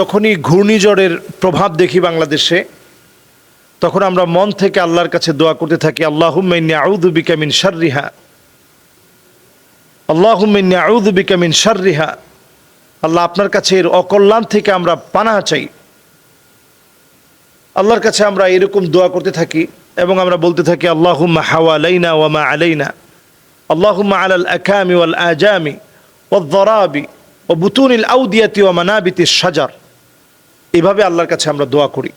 যখনই ঘূর্ণিঝড়ের প্রভাব দেখি বাংলাদেশে, তখন আমরা মন থেকে আল্লাহর কাছে দোয়া করতে থাকি আল্লাহুম্মাইন্নি আউযু বিকা মিন শাররিহা। আল্লাহুম্মাইন্নি আউযু বিকা মিন শাররিহা। আল্লাহ আপনার কাছে এর অকল্যাণ থেকে আমরা পানাহ চাই। আল্লাহর কাছে আমরা এরকম দোয়া করতে থাকি এবং আমরা বলতে থাকি, আল্লাহুম্মা হাওয়ালাইনা ওয়া মা আলাইনা। আল্লাহুম্মা আলাল আকামি ওয়াল আজামি ওয়াদ-দারাবি ও বুতুনিল আউদিয়াতি ওয়া মানাবিতিস শাজার। এভাবে আল্লাহর কাছে আমরা দোয়া করি।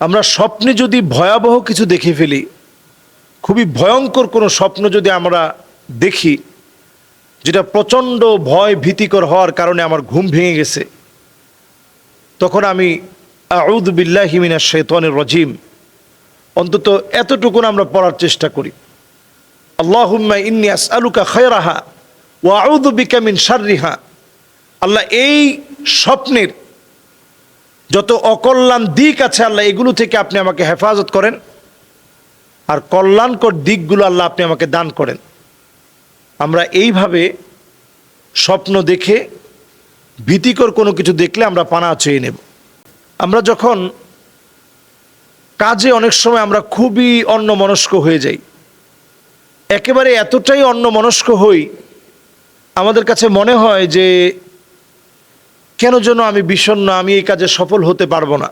আমরা স্বপ্নে যদি ভয়াবহ কিছু দেখে ফেলি, খুবই ভয়ঙ্কর কোনো স্বপ্ন যদি আমরা দেখি, যেটা প্রচণ্ড ভয় ভীতিকর হওয়ার কারণে আমার ঘুম ভেঙে গেছে, তখন আমি আউদ বিল্লাহিমিনা শেতনের রজিম, অন্তত এতটুকুন আমরা পড়ার চেষ্টা করি। আল্লাহুম্মা ইন্নি আসআলুকা খায়রাহা ওয়া আউযু বিকা মিন শাররিহা। আল্লাহ এই স্বপ্নের যত অকল্যাণ দিক আছে আল্লাহ, এগুলো থেকে আপনি আমাকে হেফাজত করেন। আর কল্যাণকর দিকগুলো আল্লাহ আপনি আমাকে দান করেন। আমরা এইভাবে স্বপ্ন দেখে, ভীতিকর কোনো কিছু দেখলে আমরা পানা চেয়ে নেব। আমরা যখন কাজে অনেক সময় আমরা খুবই অন্যমনস্ক হয়ে যাই, একেবারে এতটাই অন্যমনস্ক হই, আমাদের কাছে মনে হয় যে কেন যেন আমি বিষণ্ণ, আমি এই কাজে সফল হতে পারব না?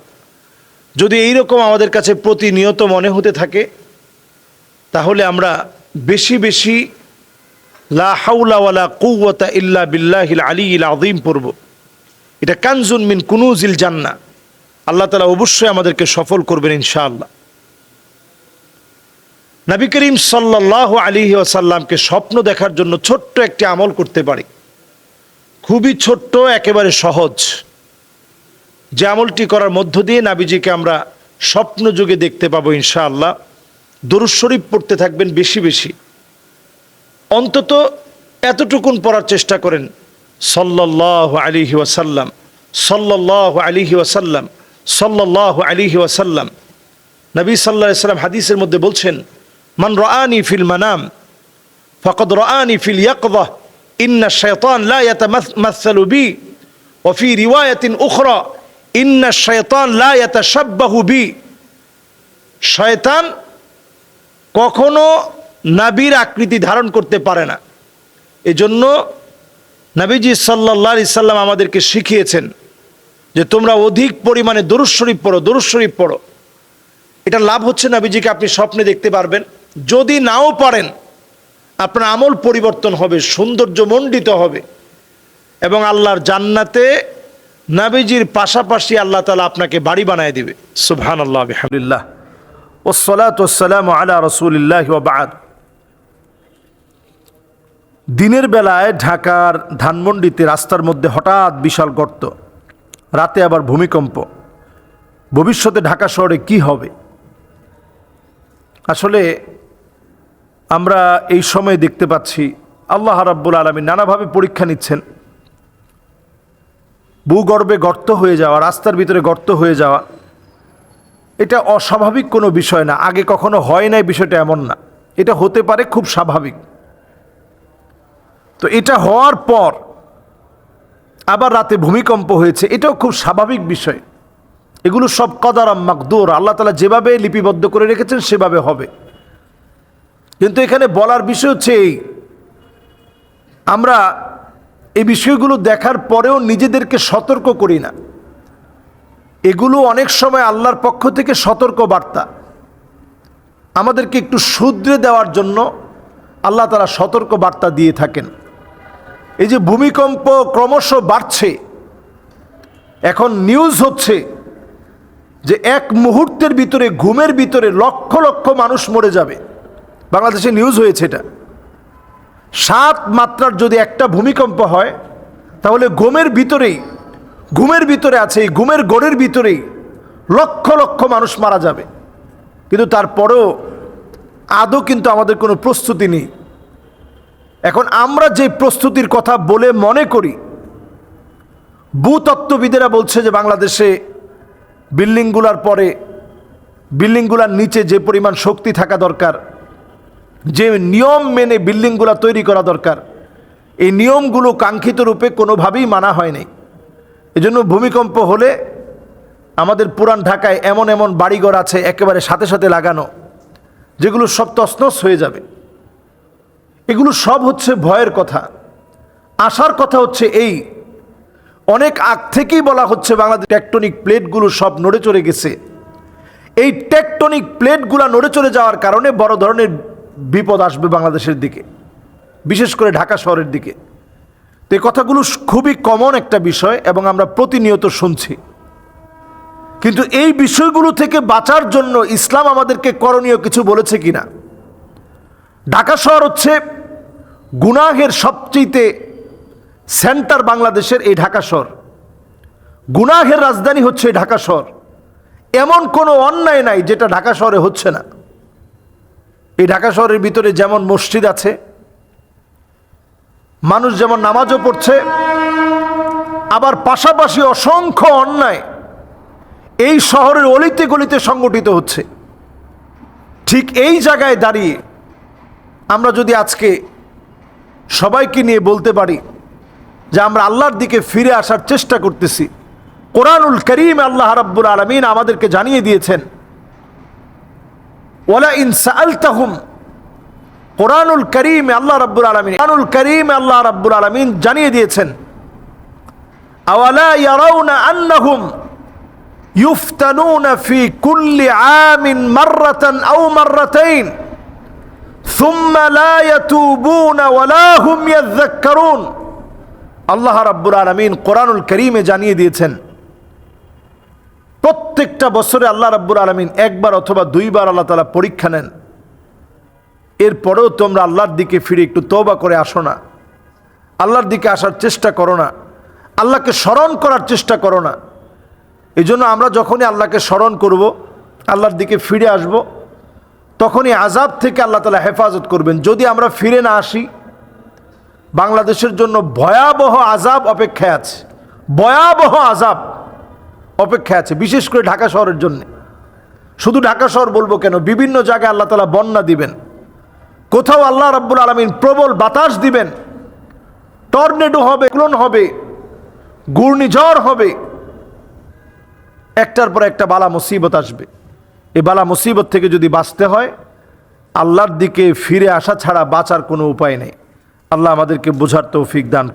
যদি এই রকম আমাদের কাছে প্রতিনিয়ত মনে হতে থাকে, তাহলে আমরা বেশি বেশি লা হাউলা ওয়ালা কুওয়াতা ইল্লা বিল্লাহিল আলিয়িল আযীম পড়ব। এটা কানজুন মিন কুনুজিল জান্নাহ আল্লাহ তাআলা অবশ্যই আমাদেরকে সফল করবেন ইনশাআল্লাহ। নবী করিম সাল্লাল্লাহু আলী ওয়াসাল্লামকে স্বপ্ন দেখার জন্য ছোট্ট একটি আমল করতে পারি। খুবই ছোট্ট, একেবারে সহজ। যে আমলটি করার মধ্য দিয়ে নাবিজিকে আমরা স্বপ্ন যুগে দেখতে পাবো ইনশাআল্লাহ। দরুদ শরীফ পড়তে থাকবেন বেশি বেশি। অন্তত এতটুকুন পড়ার চেষ্টা করেন। সাল্লাহ আলিহি ওয়াসাল্লাম সাল্লাহ আলিহি ওয়াসাল্লাম সাল্লাহ আলিহি ওয়াসাল্লাম। নবী সাল্লাহ সাল্লাম হাদিসের মধ্যে বলছেন, মান রাআনি ফিল মানাম, ফকদ রাআনি ফিল ইয়াকদা শাইতান লা ইয়াতামাসসালু বি ওয়া ফি রিওয়ায়াতিন উখরা। ইন্না শাইতান লা ইয়াতাশাব্বাহু বি। শয়তান কখনো নাবির আকৃতি ধারণ করতে পারে না। এজন্য নাবিজি সাল্লাহ সাল্লাম আমাদেরকে শিখিয়েছেন যে তোমরা অধিক পরিমাণে দরুদ শরীফ পড়ো, দরুদ শরীফ পড়ো। এটা লাভ হচ্ছে নাবিজিকে, আপনি স্বপ্নে দেখতে পারবেন। যদি নাও পারেন আপনার আমল পরিবর্তন হবে, সৌন্দর্য মণ্ডিত হবে। এবং আল্লাহর জান্নাতে নাবিজির পাশাপাশি আল্লাহ তালা আপনাকে বাড়ি বানায় দিবে। সুবহান আল্লাহ ওসলাত ওসালাম আলা রসুলিল্লাহ দিনের বেলায় ঢাকার ধানমন্ডিতে রাস্তার মধ্যে হঠাৎ বিশাল গর্ত। রাতে আবার ভূমিকম্প। ভবিষ্যতে ঢাকা শহরে কি হবে? আসলে আমরা এই সময়ে দেখতে পাচ্ছি আল্লাহ রাব্বুল আলমী নানাভাবে পরীক্ষা নিচ্ছেন। ভূগর্ভে গর্ত হয়ে যাওয়া, রাস্তার ভিতরে গর্ত হয়ে যাওয়া, এটা অস্বাভাবিক কোনো বিষয় না। আগে কখনো হয় নাই বিষয়টা এমন না। এটা হতে পারে খুব স্বাভাবিক। তো এটা হওয়ার পর আবার রাতে ভূমিকম্প হয়েছে, এটাও খুব স্বাভাবিক বিষয়। এগুলো সব কদারাম মাকদুর, আল্লাহ তালা যেভাবে লিপিবদ্ধ করে রেখেছেন সেভাবে হবে। কিন্তু এখানে বলার বিষয় হচ্ছে এই। আমরা এই বিষয়গুলো দেখার পরেও নিজেদেরকে সতর্ক করি না। এগুলো অনেক সময় আল্লাহর পক্ষ থেকে সতর্ক বার্তা আমাদেরকে একটু শুধরে দেওয়ার জন্য আল্লাহ তারা সতর্ক বার্তা দিয়ে থাকেন। এই যে ভূমিকম্প ক্রমশ বাড়ছে, এখন নিউজ হচ্ছে যে এক মুহূর্তের ভিতরে, ঘুমের ভিতরে লক্ষ লক্ষ মানুষ মরে যাবে। বাংলাদেশে নিউজ হয়েছে এটা। সাত মাত্রার যদি একটা ভূমিকম্প হয়, তাহলে ঘুমের ভিতরেই, ঘুমের ভিতরে আছে এই ঘুমের গড়ের ভিতরেই লক্ষ লক্ষ মানুষ মারা যাবে। কিন্তু তারপরেও আদৌ কিন্তু আমাদের কোনো প্রস্তুতি নেই। এখন আমরা যে প্রস্তুতির কথা বলে মনে করি, ভূতত্ত্ববিদেরা বলছে যে বাংলাদেশে বিল্ডিংগুলার পরে, বিল্ডিংগুলার নিচে যে পরিমাণ শক্তি থাকা দরকার যে নিয়ম মেনে বিল্ডিংগুলো তৈরি করা দরকার, এই নিয়মগুলো কাঙ্ক্ষিত রূপে কোনোভাবেই মানা হয়নি এজন্য ভূমিকম্প হলে আমাদের পুরান ঢাকায় এমন এমন বাড়িঘর আছে একেবারে সাথে সাথে লাগানো, যেগুলো সব তসনস হয়ে যাবে। এগুলো সব হচ্ছে ভয়ের কথা। আসার কথা হচ্ছে এই, অনেক আগ থেকেই বলা হচ্ছে বাংলাদেশ টেকটনিক প্লেটগুলো সব নড়ে চড়ে গেছে। এই টেকটনিক প্লেটগুলো নড়ে চড়ে যাওয়ার কারণে বড় ধরনের বিপদ আসবে বাংলাদেশের দিকে, বিশেষ করে ঢাকা শহরের দিকে। তো এই কথাগুলো খুবই কমন একটা বিষয় এবং আমরা প্রতিনিয়ত শুনছি। কিন্তু এই বিষয়গুলো থেকে বাঁচার জন্য ইসলাম আমাদেরকে করণীয় কিছু বলেছে কিনা? ঢাকা শহর হচ্ছে গুনাহের সবচেয়েতে সেন্টার বাংলাদেশের এই ঢাকা শহর। গুনাহের রাজধানী হচ্ছে এই ঢাকা শহর। এমন কোনো অন্যায় নাই যেটা ঢাকা শহরে হচ্ছে না। এই ঢাকা শহরের ভিতরে যেমন মসজিদ আছে, মানুষ যেমন নামাজও পড়ছে, আবার পাশাপাশি অসংখ্য অন্যায় এই শহরের অলিতে গলিতে সংগঠিত হচ্ছে। ঠিক এই জায়গায় দাঁড়িয়ে আমরা যদি আজকে সবাইকে নিয়ে বলতে পারি যে আমরা আল্লাহর দিকে ফিরে আসার চেষ্টা করতেছি, কোরআনুল করিম আল্লাহ রাব্বুল আলমিন আমাদেরকে জানিয়ে দিয়েছেন ওলা ইনসাআলতাহুম কোরআনুল করিম আল্লাহ রাব্বুল আলমিন কোরআনুল করিম আল্লাহ রাব্বুল আলমিন জানিয়ে দিয়েছেন আওয়ালা ইয়ারাউনা আন্নাহুম يفتنون في كل عام مرة أو مرتين ثم لا يتوبون ولا هم يذكرون আল্লাহ রাব্বুল আলমিন কোরআনুল করিমে জানিয়ে দিয়েছেন প্রত্যেকটা বছরে আল্লাহ রাব্বুল আলমিন একবার অথবা দুইবার আল্লাহ তালা পরীক্ষা নেন। এরপরেও তোমরা আল্লাহর দিকে ফিরে একটু তৌবা করে আসো না। আল্লাহর দিকে আসার চেষ্টা করো না। আল্লাহকে স্মরণ করার চেষ্টা করো না। এই জন্য আমরা যখনই আল্লাহকে স্মরণ করব, আল্লাহর দিকে ফিরে আসব, তখনই আজাব থেকে আল্লাহ তালা হেফাজত করবেন। যদি আমরা ফিরে না আসি, বাংলাদেশের জন্য ভয়াবহ আজাব অপেক্ষায় আছে। ভয়াবহ আজাব অপেক্ষায় আছে, বিশেষ করে ঢাকা শহরের জন্য। শুধু ঢাকা শহর বলব কেন, বিভিন্ন জায়গায় আল্লাহ তালা বন্যা দিবেন। কোথাও আল্লাহ রাব্বুল আলমিন প্রবল বাতাস দিবেন। টর্নেডো হবে, ক্লোন হবে, ঘূর্ণিঝড় হবে। একটার পর একটা বালা মুসিবত আসবে। এ বালা মুসিবত থেকে যদি বাঁচতে হয়, আল্লাহর দিকে ফিরে আসা ছাড়া বাঁচার কোনো উপায় নেই। আল্লাহ আমাদেরকে বোঝার তৌফিক দান